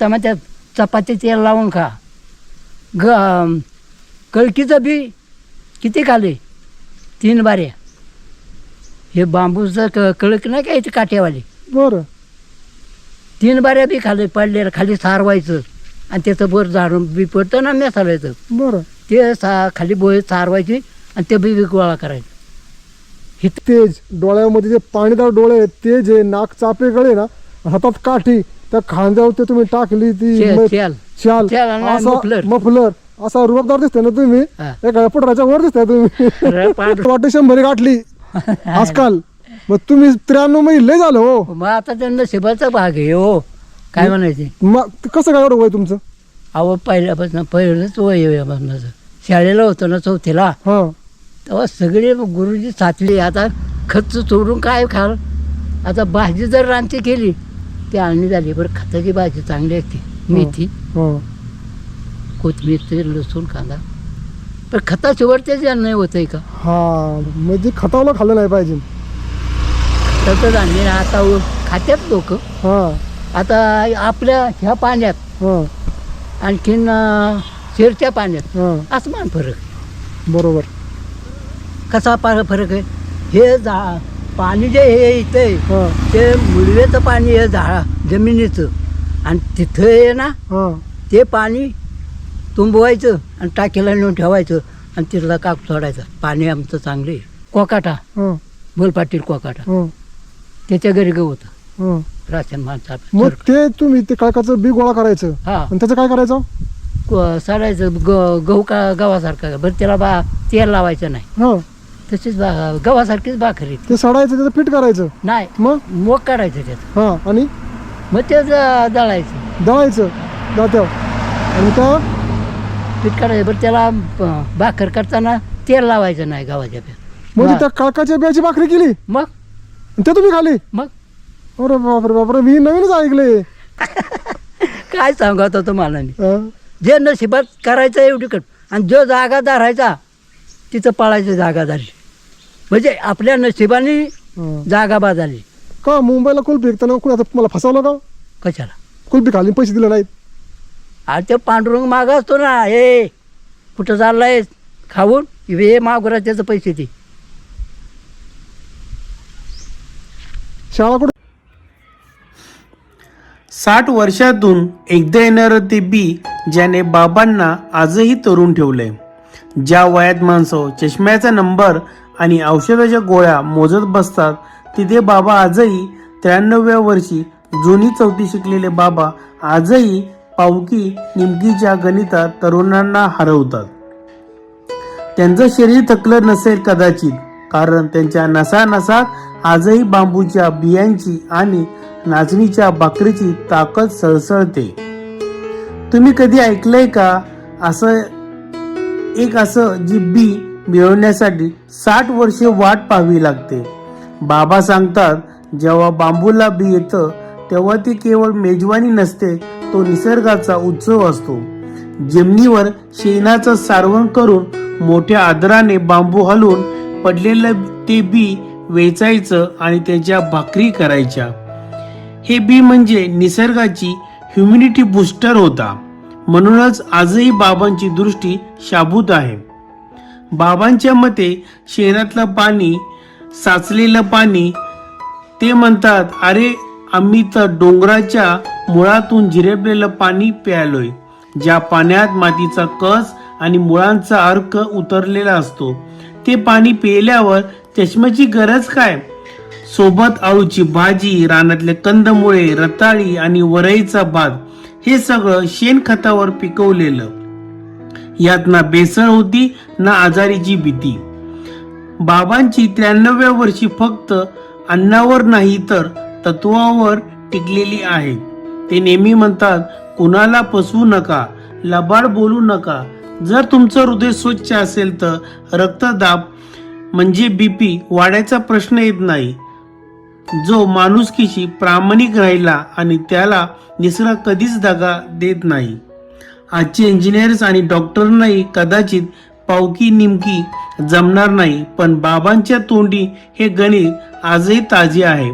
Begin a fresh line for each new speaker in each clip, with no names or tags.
टमाट्या चपाती तेल लावून खा. ग कळकीचं बी किती खाले तीन बाऱ्या. हे बांबूचं क कळक नाही का इथे काठ्यावाली
बरं.
तीन बाऱ्या बी खाले पडलेलं खाली सारवायचं. आणि त्याचं वर झाडून बी पडतं ना मेसालायचं.
बरं.
ते सा खाली बोय सारवायची आणि ते बी बी गोळा करायचं. हे
तेज डोळ्यामध्ये जे पाणीदार डोळे आहेत ते जे नाक चापे गळे ना हातात काठी त्या खांद्यावर ते तुम्ही टाकली ती
शे-
म-
शेल.
शाल.
शेल आणि
असा
मफलर.
मफलर. असा रुबाबदार दिसते ना तुम्ही.
हा.
एका पुटराच्या वर दिसताय तुम्ही.
र- पांढरं.
वाटे शंभरी गाठली. आजकाल. मग तुम्ही त्र्याण्णवमध्ये लय झालं हो.
मग आता ते नशिबाचा भाग आहे हो. काय म्हणायचे?
मग ते कसं काय एवढं वय तुमचं?
अहो पहिल्यापासून पहिलंच वय आहे माझं शाळेला होतो ना चौथीला.
हा.
तेव्हा सगळे गुरुजी साचले आता खत सोडून काय खाल? आता भाजी जर रानची केली ती आणणी झाली बरं खताची भाजी चांगली असते मेथी
हा
कोथिंबीर ते लसूण कांदा. पण खताशिवाय तेच नाही होतंय का?
हा म्हणजे खतावलं खाल्लं नाही पाहिजे.
खताचं धान्य आता खात्यात लोक.
हा.
आता आपल्या ह्या पाण्यात
हा.
आणखीन अं, शेरच्या पाण्यात
हा.
आसमान फरक. आहे.
बरोबर.
कसा पा फरक आहे? हे जा पाणी जे हे इथे
हा.
ते मुळवेचं पाणी आहे झाडा जमिनीचं. आणि तिथं आहे ना
हा.
ते पाणी तुंबवायचं आणि टाकीला नेऊन ठेवायचं आणि तिथला काप सोडायचा. पाणी आमचं चांगलं कोकाटा.
हा.
बोलपाटील कोकाटा.
हा.
त्याच्या घरी गवत
हा.
राशन माणसा
मग ते तुम्ही ते काळकाचं बी गोळा करायचं.
हा.
आणि त्याचं काय करायचं?
साडायचं. गहू का गव्हासारखा. बरं त्याला बा तेल लावायचं नाही.
हा.
तशीच बा गव्हासारखीच भाकरी
ते सडायचं त्याचं पीठ करायचं?
नाही
मग?
मोग काढायचं त्याचं
हा आणि?
मग ते ज- दळायचं.
दळायचं जात्यावर आणि त्या
पीठ काढायचं. बरं त्याला ब- भाकर करताना तेल लावायचं नाही गव्हाच्या
म्हणजे
प्यात
त्या काळकाच्या बियाची भाकरी केली?
मग?
ते तुम्ही खाली?
मग?
अरे बापरे बापरे मी नवीनच ऐकले
काय सांगू आता तुम्हाला मी. जे नशिबात करायचं एवढी कट आणि जो जागा धरायचा तिथं पळायचं जागा धरली. म्हणजे आपल्या नशिबाने. जागा बाजारली
का मुंबईला कुल्फी विकताना कोणी आता मला फसवलं का?
कशाला?
कुल्फी खाली पैसे दिले नाहीत.
आणि ते पांडुरंग माग असतो ना हे कुठं चाललाय खाऊन? हे मागुरा त्याचं पैसे दे.
शाळा कुठे?
साठ वर्षातून एकदा येणारं ते बी ज्याने बाबांना आजही तरुण ठेवलंय. ज्या वयात माणसं चष्म्याचा नंबर आणि औषधाच्या गोळ्या मोजत बसतात. तिथे बाबा आजही त्र्याण्णव्या वर्षी जुनी चौथी शिकलेले बाबा आजही पावकी निमकीच्या गणितात तरुणांना हरवतात. त्यांचं शरीर थकलं नसेल कदाचित कारण त्यांच्या नसानसात आजही बांबूच्या बियांची आणि नाचणीच्या भाकरीची ताकद सळसळते. तुम्ही कधी ऐकलंय का असं एक असं जी बी मिळवण्यासाठी साठ वर्षे वाट पाहावी लागते. बाबा सांगतात जेव्हा बांबूला बी येतं तेव्हा ती केवळ मेजवानी नसते तो निसर्गाचा उत्सव असतो. जमिनीवर शेणाचं सारवण करून मोठ्या आदराने बांबू हलवून पडलेलं ते बी वेचायचं आणि त्याच्या भाकरी करायच्या. हे बी म्हणजे निसर्गाची ह्युमिनिटी बूस्टर होता. म्हणूनच आजही बाबांची दृष्टी शाबूत आहे. बाबांच्या मते शेणातलं पाणी साचलेलं पाणी ते म्हणतात अरे आम्ही तर डोंगराच्या मुळातून झिरपलेलं पाणी प्यालोय ज्या पाण्यात मातीचा कस आणि मुळांचा अर्क उतरलेला असतो. ते पाणी पिल्यावर चष्म्याची गरज काय? सोबत आळूची भाजी रानातले कंदमुळे रताळी आणि वरईचा भात हे सगळं शेणखतावर पिकवलेलं. यात ना बेसळ होती ना आजारीची भीती. बाबांची त्र्याण्णव्या वर्षी फक्त अन्नावर नाही तर तत्वावर टिकलेली आहेत ते नेहमी म्हणतात कुणाला फसवू नका लबाड बोलू नका. जर तुमचं हृदय स्वच्छ असेल तर रक्तदाब म्हणजे बीपी वाढायचा प्रश्न येत नाही. जो माणुसकीशी प्रामाणिक राहिला आणि त्याला निसरा कधीच दगा देत नाही. आजचे इंजिनियर्स आणि डॉक्टरनाही कदाचित पावकी निमकी जमणार नाही. पण बाबांच्या तोंडी हे गणित आजही ताजे आहे.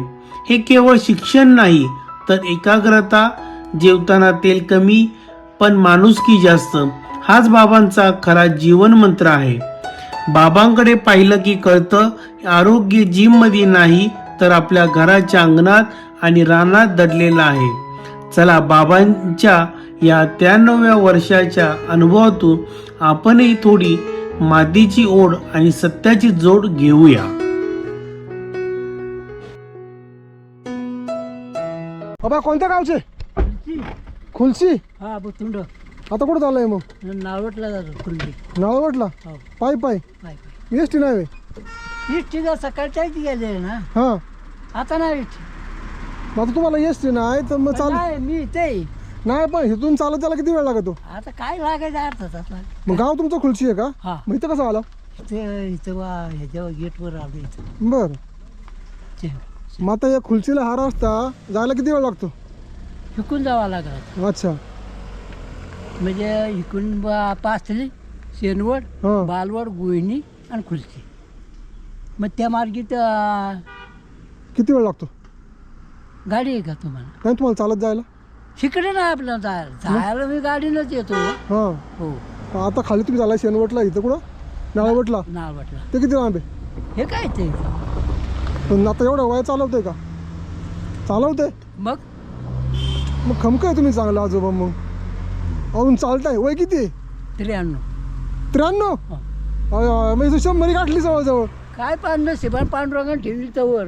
हे केवळ शिक्षण नाही तर एकाग्रता जेवताना तेल कमी पण माणुसकी जास्त. हाच बाबांचा खरा जीवन मंत्र आहे. बाबांकडे पाहिलं की कळतं आरोग्य जिममध्ये नाही तर आपल्या घराच्या अंगणात आणि रानात दडलेलं आहे. चला बाबांच्या या त्र्याण्णव्या वर्षाच्या अनुभवातून आपणही थोडी मातीची ओढ आणि सत्याची जोड घेऊया.
बाबा कोणत्या गावचे? खुलशी.
हा बुतुंड
आता कुठं चाललंय मग?
जातो
नाळवटला
हो.
पाय पाय?
पाय
एस टी नाही?
पाय इष्टीला सकाळच्या गेले ना
हा.
आता नाही
आता तुम्हाला एस टी नाही तर मग चाल
मी ते
नाही पण इथून चालत त्याला किती वेळ लागतो?
आता काय लागायचं तास लाग
मग गाव तुमचं खुलशी आहे का?
हा.
मग इथं कसं आला?
इथे इथं वा ह्याच्यावर गेटवर आलो इथं.
बर.
ते.
मग आता या खुलशीला हा रस्ता जायला किती वेळ लागतो?
शिकून जावं लागला.
अच्छा.
म्हणजे इकडून बा- पाचली शेनवड
हा.
बालवड गुईणी आणि खुर्ची. मग त्या मार्गीत अं,
किती वेळ लागतो?
गाडी आहे का तुम्हाला?
नाही तुम्हाला चालत जायला?
तिकडे नाही आपल्याला जायला. जायला मी गाडीनंच येतो.
हा.
हो.
आता खाली तुम्ही झाला शेनवटला इथं कुठं? नाळवटला?
नाव वाटला
ते किती लांब आहे?
हे काय ते?
पण आता एवढं वय चालवतंय का? चालवतंय.
मग?
मग खमक आहे तुम्ही चांगलं आजोबा मग. अजून चालताय. वय किती आहे?
त्र्याण्णव.
त्र्याण्णव?
हो.
अय, अय, म्हणजे शंभरी गाठली जवळजवळ.
काय पांढरं शिबान पांडुरंगाने ठेवली तर वर.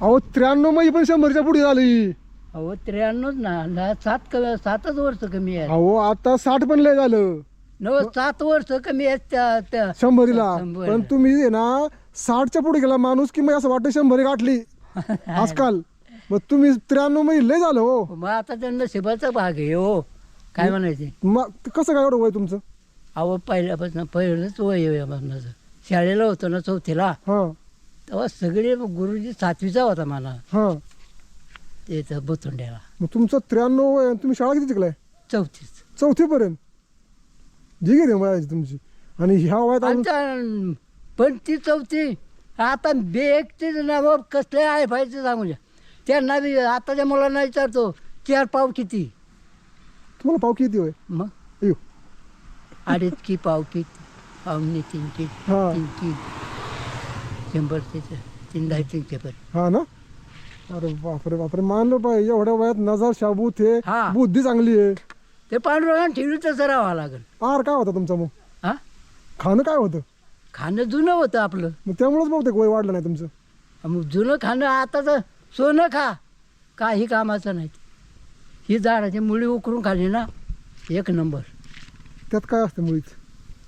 अहो त्र्याण्णवमध्ये पण शंभरच्या पुढे झाली.
अहो त्र्याण्णवच ना ना सात क सातच वर्ष कमी आहे
अहो आता साठ पण लय झालं.
नव सात वर्ष कमी आहेत त्या त्या.
शंभरीला. पण तुम्ही आहे ना साठच्या पुढे गेला माणूस की मग असं वाटतं शंभरी गाठली. आजकाल. मग तुम्ही त्र्याण्णवमध्ये लय झालं हो.
मग आता त्या नशिबाचा भाग आहे हो. काय म्हणायचे?
मग ते कसं काय एवढं वय तुमचं?
अहो पहिल्यापासून पहिलंच वय आहे माझं शाळेला होतो ना चौथीला.
हा.
तेव्हा सगळे गुरुजी सातवीचा होता मला.
हा.
ते इथं बुतुंड्याला
मग तुमचं त्र्याण्णव वय आणि तुम्ही शाळा किती शिकलाय
चौथीच
चौथी पर्यंत जी आहे वयाची तुमची. आणि ह्या वयात अजून-
आमच्या पण ती चौथी आता बेगचे नाव कसले आहे पाहिजे सांगू द्या. त्यांना बी आताच्या मुलांना विचारतो चार पाव किती?
तुम्हाला पाव किती वय
मग?
अयो.
अडीच की पाव की पावणे तीन की
हा.
तीन की. शंभर ते तीन दहा तीनशे पण
हा ना? अरे बापरे बापरे मानलं पाहिजे एवढ्या वयात नजर शाबूत आहे.
हा.
बुद्धी चांगली आहे.
ते पांडुरंगाने ठेवली तसं राहावं लागेल.
आर काय होता तुमचा मग?
हा?
खाणं काय होतं?
खाणं जुनं होतं आपलं.
मग त्यामुळेच बहुतेक वय वाढलं नाही तुमचं.
मग जुनं खाणं आता तर सोनं खा. काही कामाचं नाही. ही झाडाची मुळी उकरून खाली ना एक नंबर.
त्यात काय असतं मुळीच?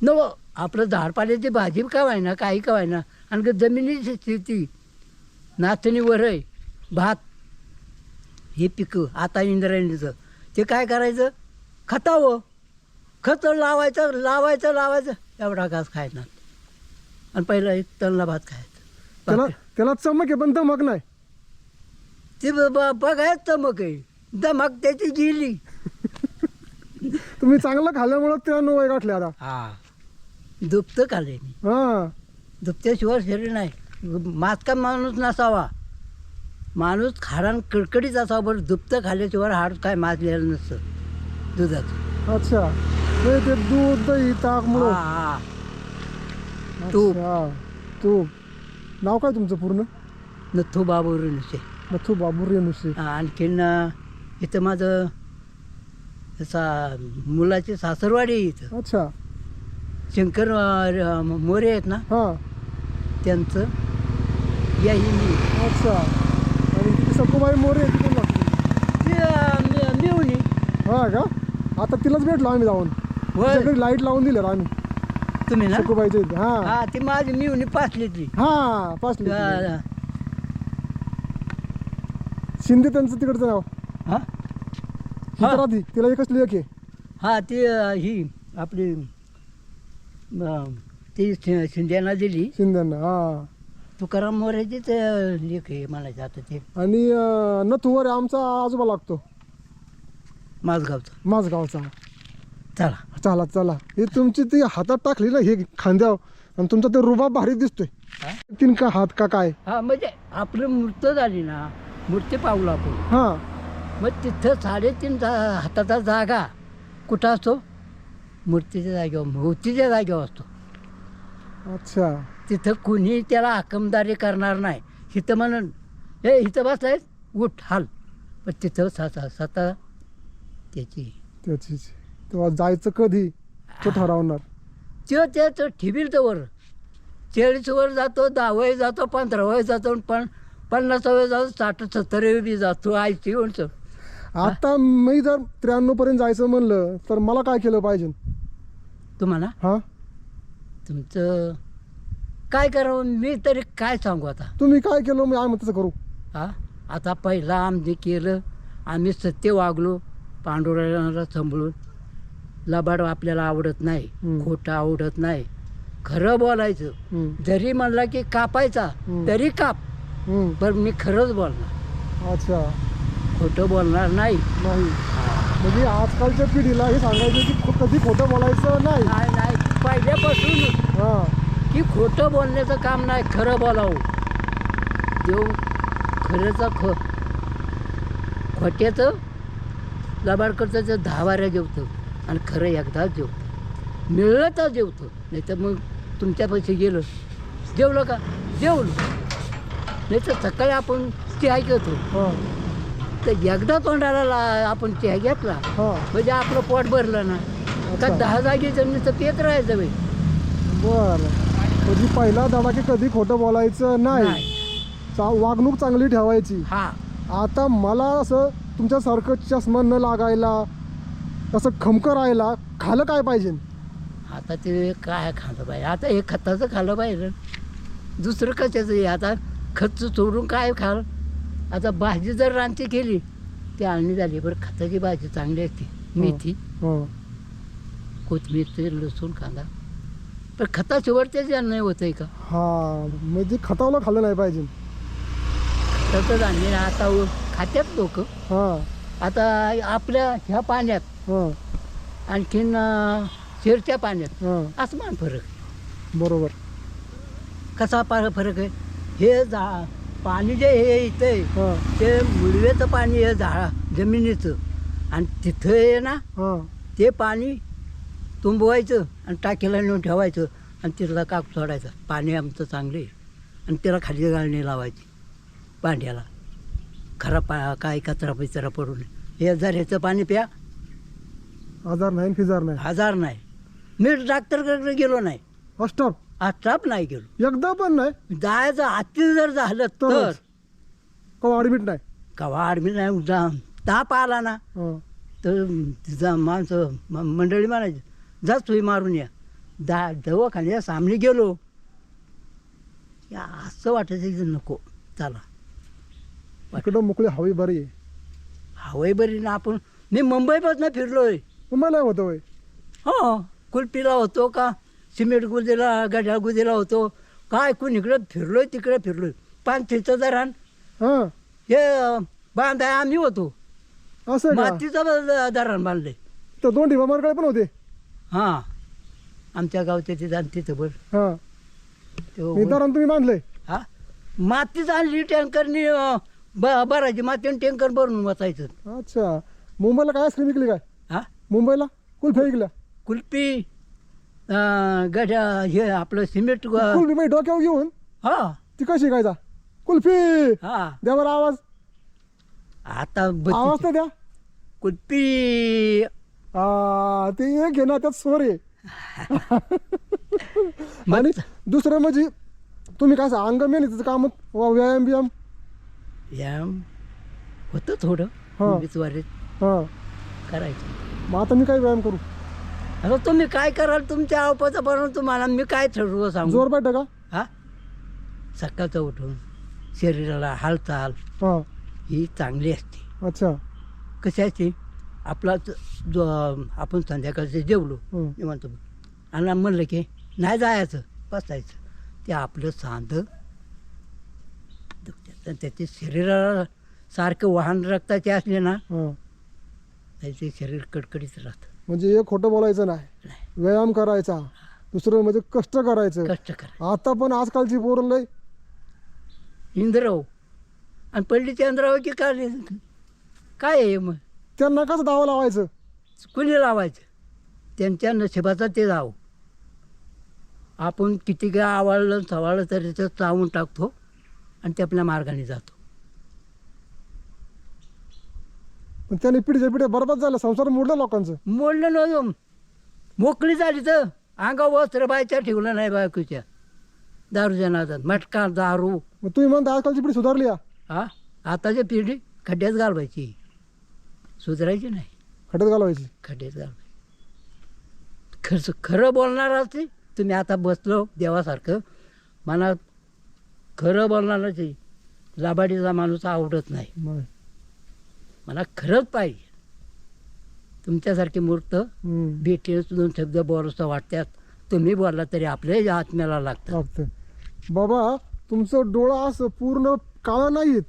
नव आपलं झाडपाल्याची भाजी का ना काही का ना आणि जमिनीची स्थिती नाचणी वरय. भात हे पिकं आता इंद्रायणीचं ते काय करायचं? खतावं. खत लावायचं लावायचं लावायचं. एवढा घास खायचा. आणि पहिला एक तणला भात खायचा.
त्याला. त्याला चमक आहे पण धमक नाही.
ते बघायच चमक आहे. दमक त्याची गेली.
तुम्ही चांगलं खाल्ल्यामुळे त्र्याण्णव वय गाठले आता.
हा. दुपतं खाल्ले मी.
हा.
दुपत्याशिवाय शरीर नाही. मातका माणूस नसावा. माणूस खारान कडकडीत असावा बरं दुपतं खाल्ल्याशिवाय हाड काय माजलेलं नसतं. दुधाचं.
अच्छा. म्हणजे ते दूध दही ताक मुळे
हा. तूप.
तूप. नाव काय तुमचं पूर्ण?
नथू बाबू ऋणसे.
नथू बाबू रेणुशी
आणखीन अं, इथं माझं सा मुलाची सासरवाडी आहे इथं.
अच्छा.
शंकर अं, र- मोरे आहेत ना?
हा.
त्यांचं. याही मी.
अच्छा. सकुबाई मोरे तिथून लागते
ते
हा का? आता तिलाच भेटलो आम्ही जाऊन.
होय.
तिच्याकडे लाइट लावून दिल्या आम्ही.
तुम्ही ना?
सकुबाईच्या इथे. हा.
हा ती माझी मिळून पाचलीतली
हा पाच
हा
शिंदे त्यांचं तिकडचं नाव.
हा?
हितराधी तिला एकच लेख आहे.
हा ती अं, ही आपली अं, ती शि- शिंद्याला दिली.
शिंद्यांना हा.
तुकाराम मोरेचीच लेख आहे म्हणायचं आता ते.
आणि अं, नथुवर आमचा आजोबा लागतो.
माझगावचं.
माझगावचा.
चला.
चला चला. हे तुमची ती हातात टाकली ना हे खांद्यावर आणि तुमचा ते रुबाब भारी दिसतोय.
हा?
तीन का हात का काय?
हा म्हणजे आपलं मूर्त झाली ना मूर्ती पावलं आपण.
हा.
मग तिथं साडेतीन जा हाताचा जागा. कुठं असतो? मूर्तीच्या जागेवर मूर्तीच्या जागेवर असतो.
अच्छा.
तिथं कुणी त्याला आकमदारी करणार नाही. इथं म्हणून हे इथं बसलाय उठ हाल. पण तिथं स्वतः स्वतः त्याची.
त्याची तेव्हा जायचं कधी? तो ठरवणार.
त्यो त्याचं ठिबील तर वर. चाळीस वर जातो दहा वय जातो पंधरा वय जातो पण पन्नास वय जातो साठ सत्तर बी जातो आयची उंच
आता मी जर त्र्याण्णव पर्यंत जायचं म्हणलं तर मला काय केलं पाहिजे?
तुम्हाला?
हा?
तुमचं काय करावं मी तरी काय सांगू आता?
तुम्ही काय केलं मी आम्ही तसं करू.
हा? आता पहिला आम्ही केलं आम्ही सत्य वागलो पांडुरंगाला सांभाळून. लबाड आपल्याला आवडत नाही
हम्म.
खोटं आवडत नाही. खरं बोलायचं.
हम्म,
जरी म्हणला की कापायचा
हम्म.
तरी काप.
हम्म.
पण मी खरंच बोलणार.
अच्छा.
खोटं बोलणार नाही.
नाही. म्हणजे आजकालच्या पिढीला हे सांगायचं की खो- कधी खोटं बोलायचं नाही.
नाही नाही. पहिल्यापासून.
हा.
की खोटं बोलण्याचं काम नाही खरं बोलावं. देव खरंचा ख खोट्याचं लबाड करतं ते दहा बाऱ्या जेवतं आणि खरं एकदाच जेवतं मिळलं तर जेवतं नाही तर मग तुमच्यापाशी गेलं. जेवलं का? जेवलं नाही तर सकाळी आपण चहा घेतो.
हा.
तर एकदा तोंडाला ला- आपण चहा घेतला.
हा.
म्हणजे आपलं पोट भरलं ना. का. दहा जागेचं नुसतं पेत राहायचं
बरं. म्हणजे पहिला धडा की कधी खोटं बोलायचं? नाही. चा- वागणूक चांगली ठेवायची.
हा.
आता मला असं तुमच्यासारखं चष्मा न लागायला असं खमकं राहायला खालं काय पाहिजे?
आता ते काय खाल्लं पाहिजे? आता हे खताचं खाल्लं पाहिजे. दुसरं कशाचं आहे आता खत सोडून काय खाल? आता भाजी जर रानची केली ती आळणी झाली. बरं खताची भाजी चांगली असते. मेथी.
हा.
कोथिंबीर ते लसूण कांदा. पण खताशिवाय ते ज्या नाही होत आहे का?
हा म्हणजे खतावलं खाल्लं नाही पाहिजे.
खताचं धान्य आता व- खात्यात लोक.
हा.
आता आपल्या ह्या पाण्यात
हा.
आणखीन अं, शेरच्या पाण्यात
हा.
आसमान फरक आहे.
बरोबर.
कसा पा फरक आहे? हे जा पाणी जे हे इथं आहे
हा.
ते मुळव्याचं पाणी आहे झाडा जमिनीचं. आणि तिथं आहे ना
हा.
ते पाणी तुंबवायचं आणि टाकीला नेऊन ठेवायचं आणि तिथला काप सोडायचा. पाणी आमचं चांगलं आणि त्याला खाली गाळणी लावायची भांड्याला. खरा पा काय कचरा बिचरा पडू नये हे झऱ्याचं पाणी प्या.
आजार नाही फिजार नाही.
हजार नाही. मी डॉक्टरकडे गेलो नाही.
अष्टप
आत्ताप नाही गेलो.
एकदा पण नाही.
जायचं आतील जर झालं तर.
तरच. कवा ॲडमिट नाही.
कवा आडमी नाही जा ताप आला ना.
हा.
तर तिचा माणसं म- मंडळी म्हणायची जा सोयी मारून या. दा दवाखान्या सामने गेलो. या असं वाटायचं की नको चला.
इकडं मोकळी हवी बरी आहे.
हवाई बरी ना आपण मी मुंबईपासून फिरलोय.
मुंबईला होतं होय?
हो कुलपीला होतो का सिमेंट गुदेला गड्या गुदेला होतो. काय कोण इकडं फिरलोय तिकडे फिरलोय. पाच तिथं धरण
हा.
हे बांधाय आम्ही होतो.
असं आहे का?
मातीचं धरण बांधले
तर दोन मार्गाळे पण होते.
हां. आमच्या गावचे तिथं आणि तिथं बरं.
हा.
तो
निदान तुम्ही बांधले?
हा? मातीच आणली टँकरनी भरायची माती आणि टँकर भरून वाचायचं
अच्छा. मुंबईला काय आईस्क्रीम विकली काय?
हा?
मुंबईला? कुल्फ्या विकल्या?
कुल्फी अं, गड्या हे आपलं सिमेंट ग-
कुल्फी मी डोक्यावर घेऊन?
हा.
ती कशी खायचा कुल्फी!
हा.
द्या बरं आवाज.
आता
आवाज
बत्तीस-
तर द्या.
कुल्फी
आ, ते एक ना त्यात स्वर आहे आणि दुसरं म्हणजे तुम्ही काय अंग मेहनतीचं काम? वा- व्यायाम बियाम?
या होतं थोडं
हा.
उगीच वारीत.
हा.
करायचं.
मग आता मी काय व्यायाम करू?
आता तुम्ही काय कराल तुमच्या अवपचं बनवून तुम्हाला मी काय ठरवू सांगू?
जोर पाहिजे का?
हा? सकाळचं उठून शरीराला हालचाल
हा.
ही चांगली असते.
अच्छा.
कशाची आपला ज- आपण संध्याकाळचं जेवलो
हं.
निवांत आणि म्हणलं की नाही जायचं बसायचं. ते आपलं सांध. आणि त्याचे शरीराला सारखं वाहन रक्ताचे असले ना
हा
त्याचे शरीर कडकडीत राहतं.
म्हणजे एक खोटं बोलायचं नाही. व्यायाम करायचा दुसरं म्हणजे कष्ट करायचं.
कष्ट करा
आता पण आजकालची पोरं लय
इंद्राव आणि पल्लीचे इंद्राव की काय काय आहे मग?
त्यांना कसं दावा लावायचं?
कुणी लावायचं? त्यांच्या नशिबाचं ते जाव. आपण किती काय आवडलं सवाळलं तरी ते चावून टाकतो आणि ते आपल्या मार्गाने जातो.
पण त्यांनी पिढीच्या पिढ्या बरबाद झालं संसार मोडलं लोकांचं.
मोडलं नव्हतं मोकळी झाली तर अंगा वस्त्र बायच्या ठेवलं नाही बायकोच्या. दारूच्या नादात मटका दारू.
मग तुम्ही म्हणता आजकालची पिढी सुधारली आहे
हा? आताची पिढी खड्ड्यात घालवायची. सुधारायची नाही.
खड्यात घालवायची.
खड्ड्यात घालवायची. खरं खरं बोलणार असते तुम्ही आता बसलो देवासारखं. मला खरं बोलणारच आहे लाबाडीचा माणूस आवडत नाही. मला खरंच पाहिजे. तुमच्यासारखी मूर्त. भेटीने दोन शब्द बोलसं वाटतात तुम्ही बोलला तरी आपल्या आत्म्याला लागतं.
लागतंय बाबा तुमचं डोळा असं पूर्ण काळं नाहीत.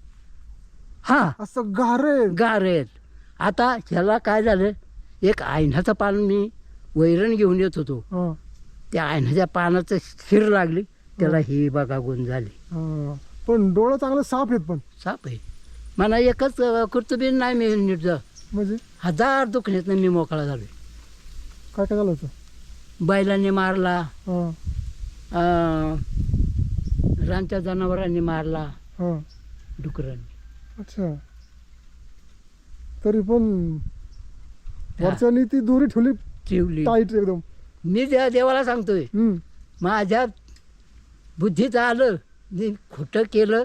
हा.
असं गारे
गार आहेत. आता ह्याला काय झालं? एक आयनाचं पान मी वैरण घेऊन येत होतो.
हा,
त्या आयनाच्या पानाचं शिर लागली. त्याला ही. बघा गुण झाली.
हा. पण डोळं चांगलं साफ आहेत पण.
साप आहे. मला एकच अं, कुर्तुबीन नाही मी नीट जा
म्हणजे
हजार दुखण्यातनं मी मोकळा झालो
काय काय झालं होतं?
बैलांनी मारला.
हा.
अं, रानच्या जनावरांनी मारला.
हा.
डुकरांनी.
अच्छा. तरी पण वरच्यानी ती दोरी ठेवली
चिवली
टाईट एकदम.
मी त्या देवाला सांगतोय
हम्म.
माझ्या बुद्धीत आलं मी खोटं केलं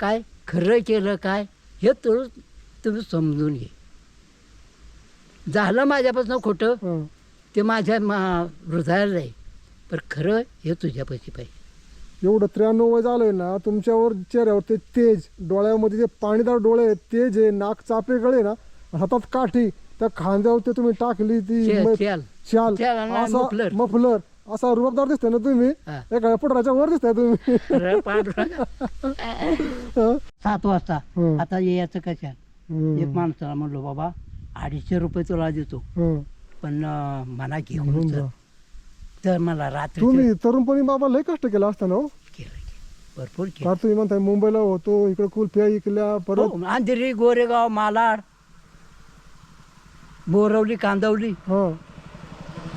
काय खरं केलं काय हे तो तुम्ही समजून घे. झालं माझ्यापासून खोटं
हा.
ते माझ्या मा हृदयाला आहे पण खरं हे तुझ्यापाशी पाहिजे.
एवढं त्र्याण्णव वय झालंय ना तुमच्यावर चेहऱ्यावर ते तेज डोळ्यामध्ये जे पाणीदार डोळे आहेत, तेज आहे नाक चापे गळे ना हातात काठी त्या खांद्यावर ते तुम्ही टाकली ती
शे-
म-
शेल.
शाल
शेल आणि
असा
मफलर.
मफलर असा रुबाबदार दिसतोय ना तुम्ही
हा.
एका पुटराच्या वर दिसताय तुम्ही
पांढरं.
हा.
सात वाजता
हं.
आता यायचं कशा. एक माणसाला म्हणलो बाबा अडीचशे रुपये तुला देतो
हं.
पण अं, मला घेऊन.
जा.
तर मला रात्री
तुम्ही तरुणपणी बाबा लय कष्ट केलं असताना हो
केलं केलं. भरपूर केलं
फार तुम्ही म्हणताय मुंबईला होतो इकडे कुल्फ्या इकल्या परत
हो, अंधेरी गोरेगाव मालाड बोरवली कांदवली
हा.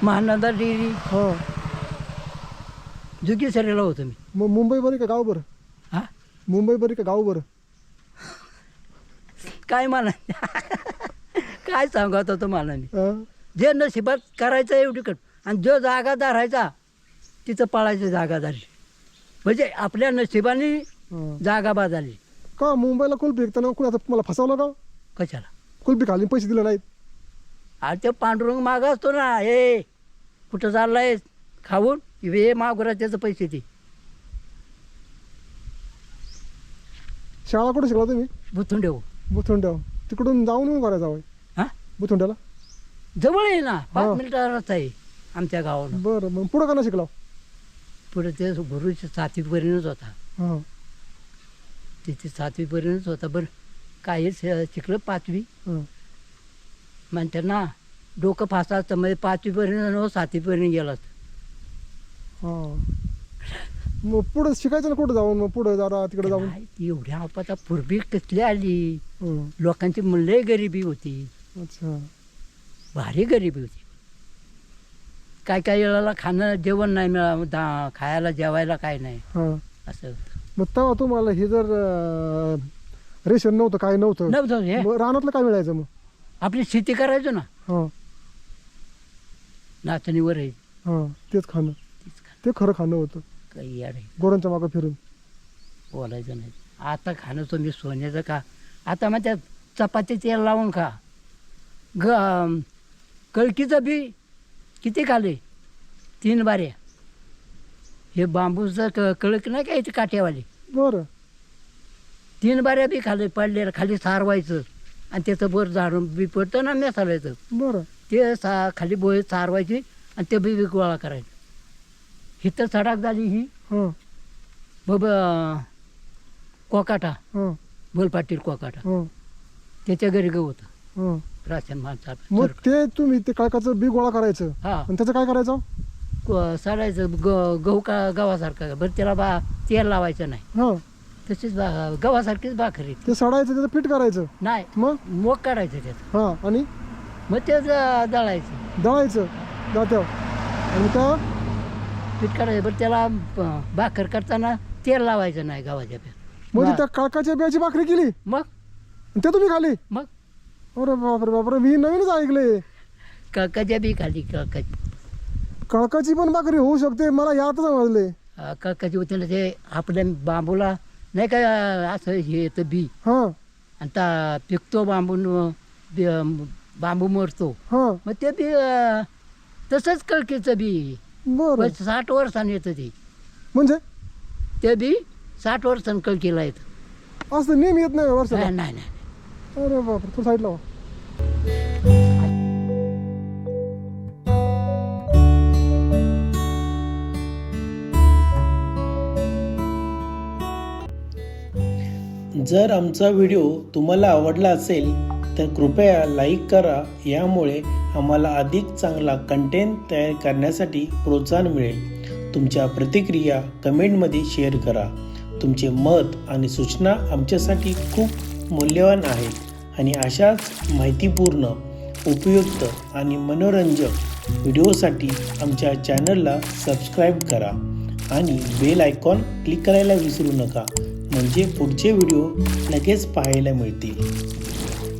महानंदा डेअरी.
हा.
जुगी सरेला होतो मी.
मग मुंबई बरी का गाव बरं?
हा?
मुंबई बरी का गाव बरं?
काय मला काय सांगत होतो मला मी? जे नशिबात करायचं एवढी कर आणि जो जागा धरायचा तिथं पळायचं जागादारी म्हणजे आपल्या नशिबाने. जागा बाजारली
का मुंबईला कुल्फी विकताना कुणी आता तुम्हाला फसवलं का?
कशाला?
कुल्फी खाली पैसे दिले नाहीत.
अरे ते पांडुरंग माग असतो ना हे कुठं चाललाय खाऊन? हे मागुरा त्याचं पैसे ते.
शाळा कुठे शिकला तुम्ही?
बुथून ठेवू
बुथुंड्या तिकडून जाऊन करायचं हवंय
हा?
बुथुंड्याला?
जवळ आहे ना
हा.
पाच मिनिटाचा रस्ता आहे आमच्या गावाला.
बरं मग पुढं का नाही शिकला
पुढे ते गुरुच्या सातवीपर्यंतच होता.
हां.
तिथे सातवीपर्यंतच होता बरं काही शिकलं पाचवी.
हां.
म्हणते ना डोकं फासा असतं म्हणजे पाचवीपर्यंत न सातवीपर्यंत गेला
हां. मग पुढं शिकायचं ना कुठं जाऊन? मग पुढं जरा तिकडे जाऊन?
एवढ्या आपता पूर्वी कसली आली?
हं.
लोकांची लय गरिबी होती.
अच्छा.
भारी गरिबी होती. काय काय वेळेला खाणं जेवण नाही मिळालं दा खायला जेवायला काय नाही.
हां.
असं.
मग तेव्हा तुम्हाला हे जर अं, रेशन नव्हतं काय नव्हतं?
नव्हतं हे.
मग रानातलं काय मिळायचं मग?
आपली शेती करायचो ना.
हां.
नाचणीवर आहे.
हां तेच खाणं.
तीच खा
ते खरं खाणं होतं.
काही याड आहे.
गोरांच्या मागं फिरून.
बोलायचं नाही. आता खाणं तुम्ही सोन्याचं का आता मग त्या चपाती तेल लावून खा. ग कळकीचं बी किती खाले? तीन बाऱ्या. हे बांबूचं क कळक नाही का इथे काठ्यावाले
बरं.
तीन बाऱ्या बी खाले पडलेलं खाली सारवायचं. आणि त्याचं वर झाडून बी पडतं ना मेसालायचं.
बरं.
ते सा खाली बोय सारवायची आणि ते बी गोळा करायचं. हिथं सडाक झाली ही.
हां.
बब कोकाटा.
हां.
बोलपाटील कोकाटा.
हां.
त्याच्या घरी गवत
हां.
राशन माणसा
मग ते तुम्ही ते काळकाचं बी गोळा करायचं.
हा.
आणि त्याचं काय करायचं?
क- सडायचं ग गहू का गव्हासारखा. बरं त्याला बा तेल लावायचं नाही.
हां.
तशीच बा गव्हासारखीच भाकरी.
ते सडायचं त्याचं पीठ करायचं?
नाही
मग?
मोग काढायचं त्यात.
हां आणि?
मग ते ज- दळायचं.
दळायचं जात्यावर आणि त्या
पीठ काढायचं. बरं त्याला ब- भाकर करताना तेल लावायचं नाही गव्हाच्या पीठ
म्हणजे. त्या काळकाच्या बियाची भाकरी केली?
मग?
आणि ते तुम्ही खाली?
मग?
अरे बापरे बापरे मी नवीनच ऐकले.
कळकाच्या बी खाली कळकाची.
कळकाची पण भाकरी होऊ शकते मला यात समजले
अं, कळकाची होते ना ते आपल्या बांबूला नाही का असं हे येतं बी.
हां.
आणि त्या पिकतो बांबून बी- बांबू मरतो.
हां.
मग ते बी अं, तसंच कळकीचं बी.
बरं.
पण साठ वर्षांनी येतं ते.
म्हणजे?
ते बी साठ वर्षांनी कळकीला येतं.
असं नेहमी येत नाही वर्षाला?
नाही नाही नाही.
अरे बापरे तू साईडला व्हा.
जर आमचा व्हिडिओ तुम्हाला आवडला असेल तर कृपया लाईक करा. यामुळे आम्हाला अधिक चांगला कंटेंट तयार करण्यासाठी प्रोत्साहन मिळेल. तुमच्या प्रतिक्रिया कमेंटमध्ये शेअर करा. तुमचे मत आणि सूचना आमच्यासाठी खूप मूल्यवान आहेत आणि अशाच माहितीपूर्ण उपयुक्त आणि मनोरंजक व्हिडिओसाठी आमच्या चॅनलला सबस्क्राईब करा. आणि बेल आयकॉन क्लिक करायला विसरू नका. म्हणजे पुढचे व्हिडिओ लगेच पाहायला मिळतील.